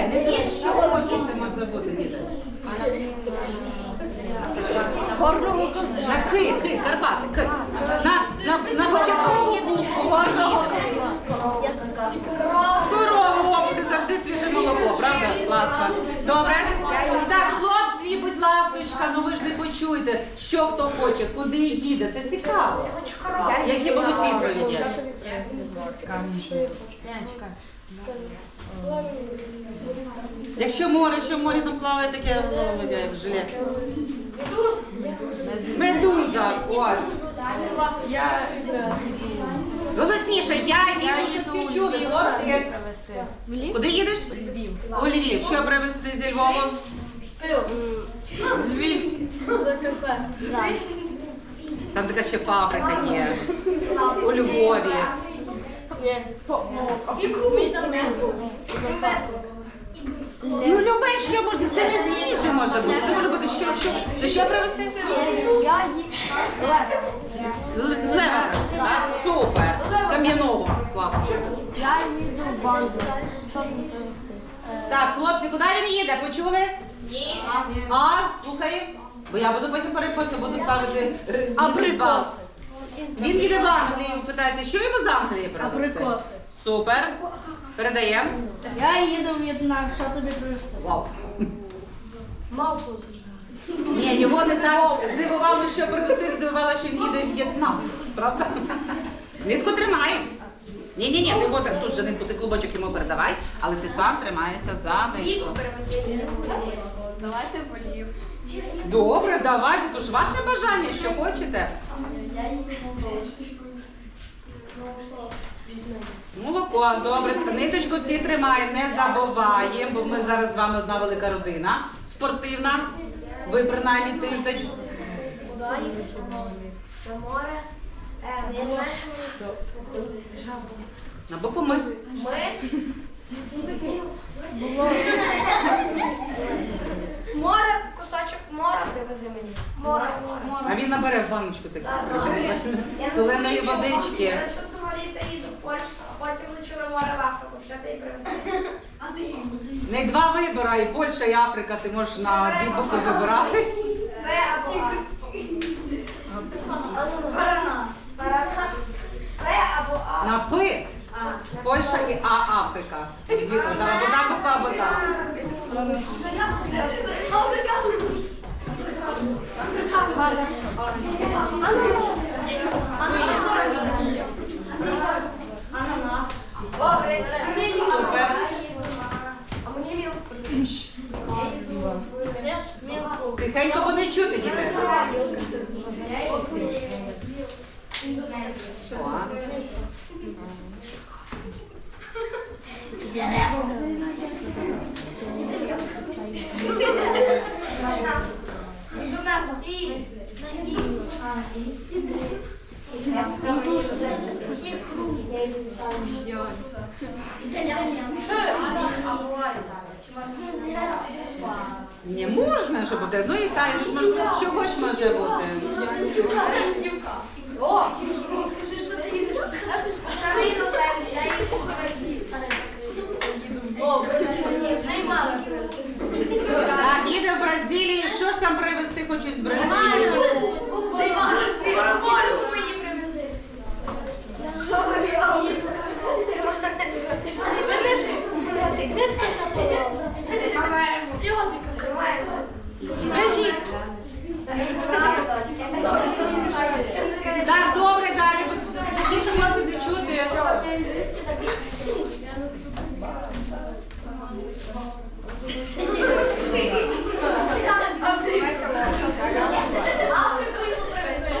Слухай, не є, що хочеться це може бути, діти. Горного козла. На ки, ки, Карпати, ки. На, на, на початку. Горного козла. Корову, о, ти завжди свіже молоко, правда? Класно. Добре? Так, хлопці, будь ласочка, ну ви ж не почуєте, що хто хоче, куди їде. Це цікаво. Які будуть відповіді? Якщо море, що в морі там плаває таке о, як жилет. Медуза, ось. Голосніше, я вірю, щоб всі чули, хлопці. Куди їдеш? У Львів. Що привезти зі Львова? Львів. Там така ще фабрика є. У Львові. Ну, любе, що можна, це не з їжі може бути. Це може бути що, що. То що привезти? Лева так? Супер. Кам'яного. Класно. Я їду в банку. Що там привезти? Так, хлопці, куди він їде? Почули? Ні. А, слухай. Бо я буду потім перепитати, буду ставити р- Абрикоси. Він їде в Англію, питається, що йому з Англії привезти? Абрикоси. Супер. Передаємо. Я їду в В'єтнам. Що тобі привезти? Вау. Мавпу. Ні, його не так здивувало, що привезти, здивувало, що він їде в В'єтнам. Правда? Нитку тримай. Ні, ні, ні, ти от тут же нитку, ти клубочок йому передавай, але ти сам тримаєшся за нитку. Давайте волів. Добре, давайте, то ж ваше бажання, що хочете. Молоко, добре, ниточку всі тримаємо, не забуваємо, бо ми зараз з вами одна велика родина спортивна. Ви принаймні тиждень. На море. Я знаю, що На букву ми. ми. Море, кусочок мора привези мені. Море. А він набере в баночку таку. Соленої водички. Я наступного літа їду в Польщу, а потім море в Африку. Що ти привезти? Не два вибора, і Польща, і Африка, ти можеш на дві букви вибирати. Б або А. Барана. Барана. Б або А. На П. Польща і А Африка. Дві, да, Або та буква, або та. Ананас. Добре. А мені мілку. Тихенько буде чути, діти. О. Не бути. Ну і так, що хоч може бути. О, скажи, що ти їдеш. Їду я їду. Так, їде в Бразилії, Що ж там привезти хочуть з Бразилії? Неймар, свою мені привези. Що ви робите? Нитка запала. Йодика запала. Скажіть. Так, добре, далі. Більше хлопці не чути. Африку йому привези.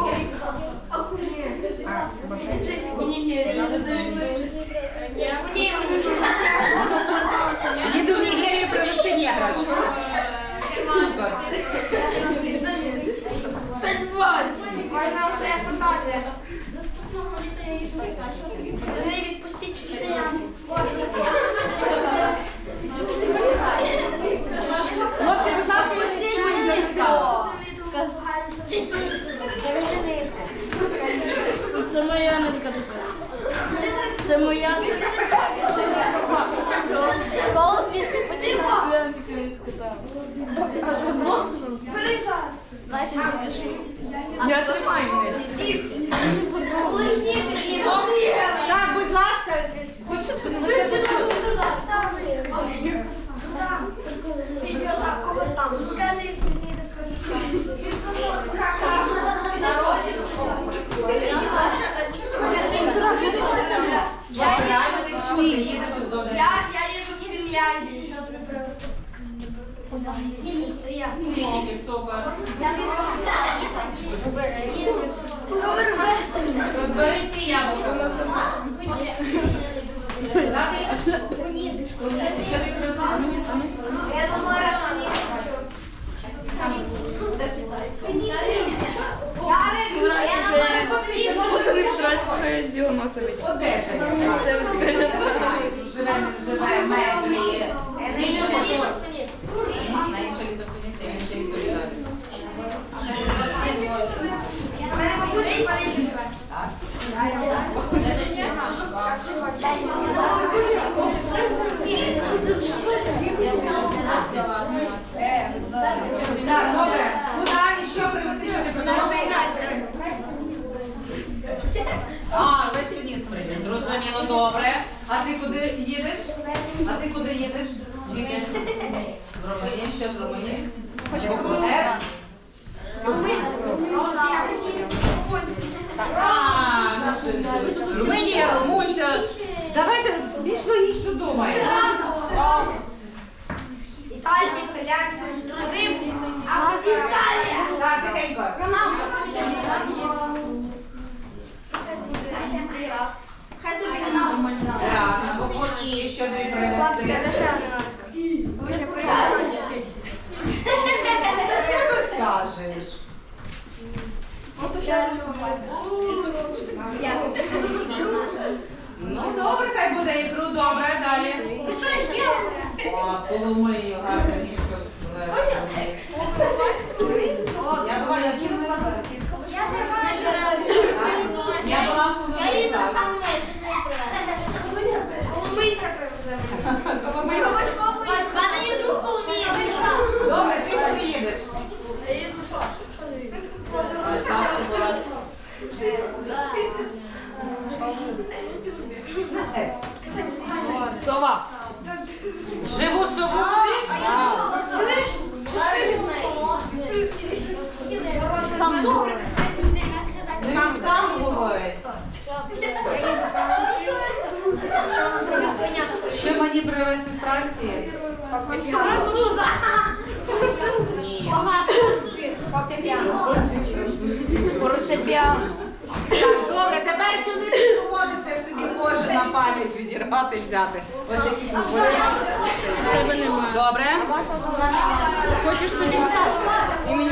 Їду в Нігерію привезти негра. Чули? Супер. Можна все фантазія. Це не відпустіть чотири Хлопці, будь ласка, я не чую, не цікаво. Це моя. Голос звідси починає. А що знову? Знаєте, Я тримаю. Так, будь ласка, хочу це не почути. Я реально не чую, їдеш до Я, я тобі привезти? Це я. Фініки, супер. Я не Розбери ці яблука. Дати Унізи, що тобі не Я Так, добре. Що привезти, що ти? А, весь туніс привіз. Зрозуміло, добре. А ти куди їдеш? А ти куди їдеш? Жінки? В Румунію. Що з Румунії? Е? А, наші. Румунія, румунця. Давайте більш логічно думаємо. Італія, італійці, Грузин, Італія. Так, тихенько тобі канал. Так, на боконі що тобі привезти? Це себе скажеш. Ну добре, хай буде ікру, добре, далі. О, Коломию, гарне місто. Я була, я вчилася на Я була в Коломиї, так. Коломия. Добре, ти куди їдеш? На С. Сова. Живу сову. Не сам говорить. Що мені привезти з Франції? Ні. Фортепіано. Так, добре, тепер цю нитку можете собі кожен на пам'ять відірвати, взяти. Ось такі. Добре? Хочеш собі будь ласка? І мені.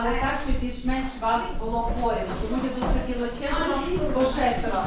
але так, що більш-менш вас було порівно. Тому що тут сиділо четверо по шестеро.